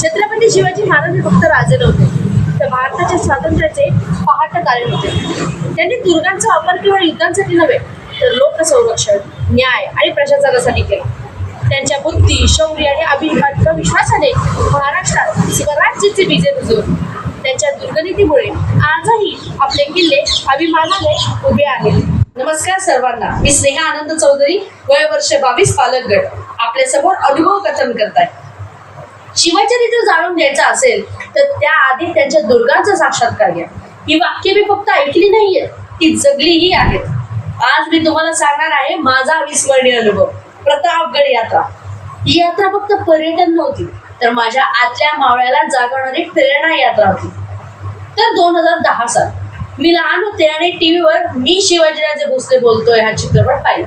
छत्रपती शिवाजी महाराज हे फक्त राजे नव्हते तर भारताच्या स्वातंत्र्याचे पहाट कारण होते. त्यांनी दुर्गांचा वापर केवळ युद्धांसाठी नव्हे तर लोकसंरक्षण न्याय आणि प्रशासनासाठी केला. त्यांच्या बुद्धी शौर्य आणि अभिमानाच्या विश्वासाने महाराष्ट्रात स्वराज्याचे विजय रुजवले. त्यांच्या दुर्गनीतीमुळे आजही आपले किल्ले अभिमानाने उभे आहेत. नमस्कार सर्वांना. मी स्नेहा आनंद चौधरी वय वर्ष बावीस पालकगड आपल्यासमोर अनुभव कथन करताय. शिवचरित्र जाणून घ्यायचं असेल तर त्याआधी त्यांच्या दुर्गांचा साक्षात्कार घ्या. ही वाक्य मी फक्त ऐकली नाहीये ती जगलीही आहेत. आज मी तुम्हाला सांगणार आहे माझा अविस्मरणीय अनुभव. प्रतापगड यात्रा. ही यात्रा फक्त पर्यटन नव्हती तर माझ्या आतल्या मावळ्याला जागवणारी प्रेरणा यात्रा होती. तर दोन हजार दहा साल मी लहान होते आणि टीव्हीवर मी शिवाजीराजे भोसले बोलतोय हा चित्रपट पाहिला.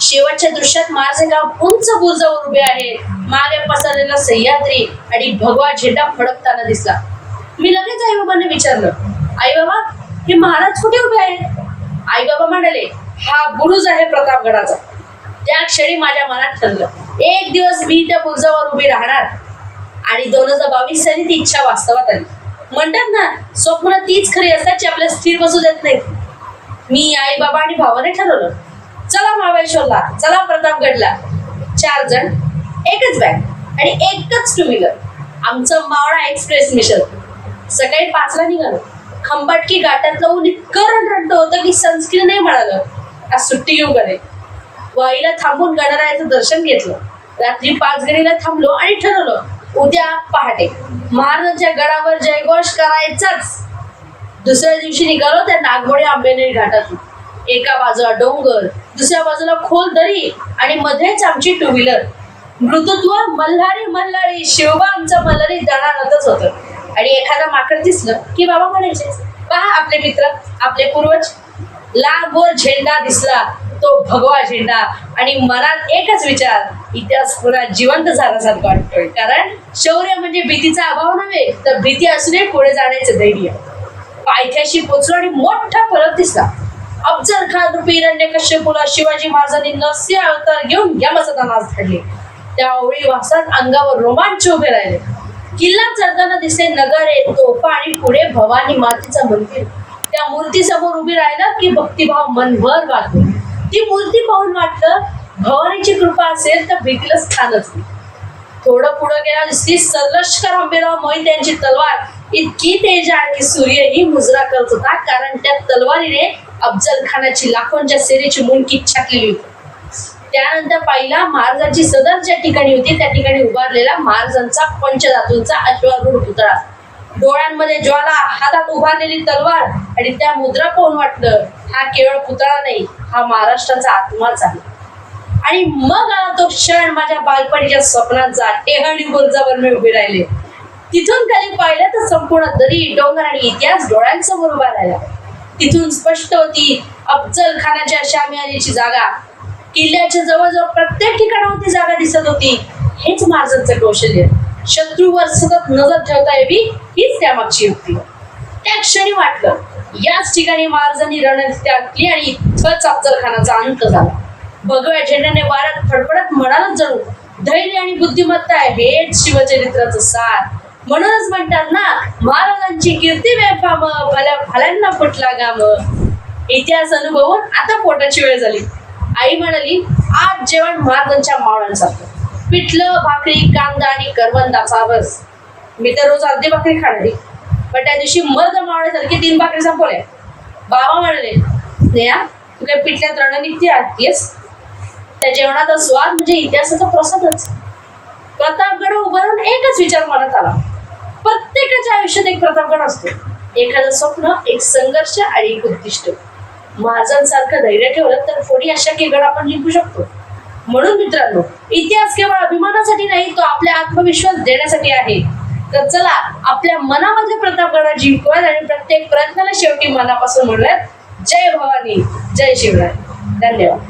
शेवटच्या दृश्यात माझे गाव उंच बुर्जावर उभे आहे. मागे पसरलेला सह्याद्री आणि भगवा झेंडा फडकताना दिसला. मी लगेच आई बाबांना विचारलं आई बाबा हे महाराज कुठे उभे आहेत? आई बाबा म्हणाले हा बुरुज आहे प्रतापगडाचा. त्या क्षणी माझ्या मनात ठरलं एक दिवस मी त्या बुरुजावर उभी राहणार. आणि दोन हजार बावीस साली ती इच्छा वास्तवात आली. म्हणतात ना स्वप्न तीच खरी असतात जी आपल्याला स्थिर बसू देत नाहीत. मी आई बाबा आणि भावाने ठरवलं चला महाबळेश्वरला. चला प्रतापगडला. चार जण एकच बॅग आणि एकच टू व्हीलर आमचं मावळा एक्सप्रेस मिशन सकाळी पाचला निघालो. खंबाटकी घाटातलं ऊन इतकं रणरणत होतं की सनस्क्रीन नाही मिळालं. आज सुट्टी घेऊ करे वाईला थांबून गणरायाचं दर्शन घेतलं. रात्री पाच गडीला थांबलो आणि ठरवलं उद्या पहाटे. महाराजांच्या गडावर जयघोष करायचाच. दुसऱ्या दिवशी निघालो त्या नागमोडी आंबेनेर घाटातून. एका बाजूला डोंगर दुसऱ्या बाजूला खोल दरी आणि मध्येच आमची टू व्हीलर मृतत्व मल्हारी मल्हारी शिवबा आमचा मल्हारी जाणारच होतं. आणि एखादा माकड दिसलं की बाबा म्हणायचे पहा आपले मित्र आपले पूर्वज. लांबवर झेंडा दिसला तो भगवा झेंडा. आणि मनात एकच विचार इतिहास पुन्हा जिवंत झाल्यासारखं वाटतोय. कारण शौर्य म्हणजे भीतीचा अभाव नव्हे तर भीती असूनही पुढे जाण्याचे धैर्य. पायथ्याशी पोचलो आणि मोठा फरक दिसला. अफजल खान रुपी हिरण्यकश्यपूला शिवाजी महाराजांनी नस्य अवतार घेऊन यमसदा धाडले. त्या ओळी वासात अंगावर रोमांच उभे राहिले. किल्ला चढताना दिसले नगारे तोफा आणि पुढे भवानी मातेचं मंदिर. त्या मूर्ती समोर उभी राहिला की भक्तिभाव मनभर वाटतो ती मूर्ती पाहून वाटलं भवानीची कृपा असेल तर भीतीला स्थानच नाही. थोडं पुढं गेला दिसली सलष्कर आंबेराव मोहित यांची तलवार. इतकी तेज आहे की सूर्यही मुजरा करत होता कारण त्या तलवारीने अफजल खानाची लाखोंच्या सेरेची मुंडकी छाटलेली होती. त्यानंतर पहिला महाराजांची सदर ज्या ठिकाणी होती त्या ठिकाणी उभारलेला महाराजांचा पंचधातूंचा अश्वारूढ पुतळा. डोळ्यांमध्ये ज्वाला हातात उभारलेली तलवार आणि त्या मुद्रा पाहून वाटलं हा केवळ पुतळा नाही हा महाराष्ट्राचा आत्माच आहे. आणि मग आला तो क्षण माझ्या बालपणीच्या स्वप्नांचा टेहळी बुर्जावर मी उभे राहिले. तिथून खाली पाहिलं तर संपूर्ण दरी डोंगर आणि इतिहास डोळ्यांसमोर उभा राहिला. तिथून स्पष्ट होती अफजल खानाच्या शामियानीची जागा. किल्ल्याच्या जवळजवळ प्रत्येक ठिकाणावर ती जागा दिसत होती. हेच महाराजांचं कौशल्य. शत्रूवर सतत नजर ठेवता यावी हीच त्यामागची युक्ती. त्या क्षणी वाटलं याच ठिकाणी महाराजांनी रणनीती आणि इथंच अफजल खानाचा अंत झाला. भगव्या झेंड्याने वाऱ्यात फडफडत म्हणालच जणू धैर्य आणि बुद्धिमत्ता हेच शिवचरित्राचं सार. म्हणूनच म्हणतात ना महाराजांची कीर्ती वेफाम भल्या भाल्यांना फुटला गाम इतिहास अनुभवून आता पोटाची वेळ झाली. आई म्हणाली आज जेवण महाराजांच्या मावळ्यांसारखं पिठलं भाकरी कांदा आणि करवंदाचा रस. मी तर रोज अर्धी भाकरी खाणारी. पण त्या दिवशी मर्द मावळ्यासारखी तीन भाकरी संपवल्या. बाबा म्हणाले स्नेहा तू काय पिठल्यात रणनीती आणतीयस त्या जेवणाचा स्वाद म्हणजे इतिहासाचा प्रसादच. प्रतापगड उभारून एकच विचार मनात आला. प्रत्येकाच्या आयुष्यात एक प्रतापगड असतो. एखादं स्वप्न एक संघर्ष आणि एक उद्दिष्ट. महाराजांसारखं धैर्य ठेवलं तर थोडी अशा गड आपण जिंकू शकतो. म्हणून मित्रांनो इतिहास केवळ अभिमानासाठी नाही तो आपल्या आत्मविश्वास देण्यासाठी आहे. तर चला आपल्या मनामध्ये प्रतापगड जिंकूयात आणि प्रत्येक प्रयत्नाला शेवटी मनापासून म्हणूयात जय भवानी जय शिवराय. धन्यवाद.